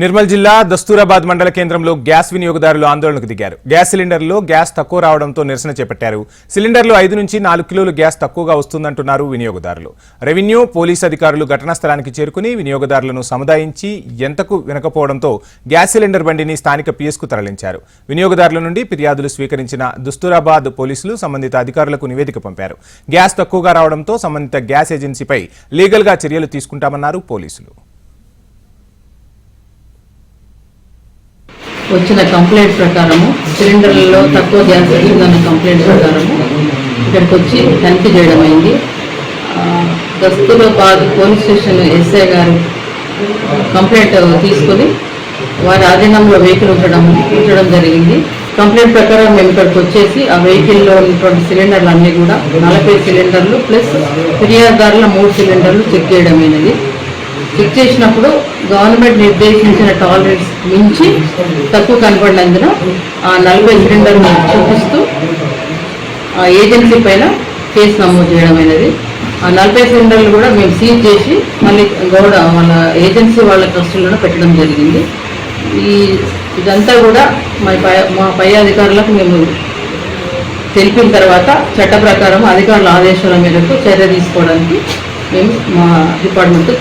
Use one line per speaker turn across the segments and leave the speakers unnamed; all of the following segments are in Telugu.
నిర్మల్ జిల్లా దస్తూరాబాద్ మండల కేంద్రంలో గ్యాస్ వినియోగదారులు ఆందోళనకు దిగారు. గ్యాస్ సిలిండర్లో గ్యాస్ తక్కువ రావడంతో నిరసన చేపట్టారు. సిలిండర్లు ఐదు నుంచి నాలుగు కిలోలు గ్యాస్ తక్కువగా వస్తుందంటున్నారు వినియోగదారులు. రెవెన్యూ పోలీస్ అధికారులు ఘటనా స్థలానికి చేరుకుని వినియోగదారులను సముదాయించి ఎంతకు వినకపోవడంతో గ్యాస్ సిలిండర్ బండిని స్థానిక పిఎస్కు తరలించారు. వినియోగదారుల నుండి ఫిర్యాదులు స్వీకరించిన దుస్తూరాబాద్ పోలీసులు సంబంధిత అధికారులకు నివేదిక పంపారు. గ్యాస్ తక్కువగా రావడంతో సంబంధిత గ్యాస్ ఏజెన్సీపై లీగల్గా చర్యలు తీసుకుంటామన్నారు పోలీసులు.
వచ్చిన కంప్లైంట్ ప్రకారము సిలిండర్లలో తక్కువ గ్యాస్ వచ్చిందన్న కంప్లైంట్ ప్రకారము ఇక్కడికి వచ్చి తనిఖీ చేయడం అయింది. ఆ, పోలీస్ స్టేషన్ ఎస్ఐ గారు కంప్లైంట్ తీసుకొని వారి ఆధీనంలో వెహికల్ ఉంచడం ఉంచడం జరిగింది. కంప్లైంట్ ప్రకారం మేము ఇక్కడికి వచ్చేసి ఆ వెహికల్లో ఉన్నటువంటి సిలిండర్లు అన్నీ కూడా నలభై సిలిండర్లు ప్లస్ ఫిర్యాదుదారుల మూడు సిలిండర్లు చెక్ చేయడమైనది. చెక్ చేసినప్పుడు గవర్నమెంట్ నిర్దేశించిన టాలరెన్స్ మించి తక్కువ కనపడినందున ఆ నలభై సిలిండర్ చూపిస్తూ ఆ ఏజెన్సీ పైన కేసు నమోదు చేయడం అనేది. ఆ నలభై సిలిండర్లు కూడా మేము సీజ్ చేసి మళ్ళీ గౌడ వాళ్ళ ఏజెన్సీ వాళ్ళ ట్రస్టులను పెట్టడం జరిగింది. ఈ ఇదంతా కూడా మా పై మా పై అధికారులకు మేము తెలిపిన తర్వాత చట్ట ప్రకారం అధికారుల ఆదేశాల మేరకు చర్య తీసుకోవడానికి మేము మా డిపార్ట్మెంట్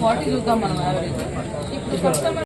ఫార్టీ చూద్దాం మనం యావరేజ్ ఇప్పుడు కస్టమర్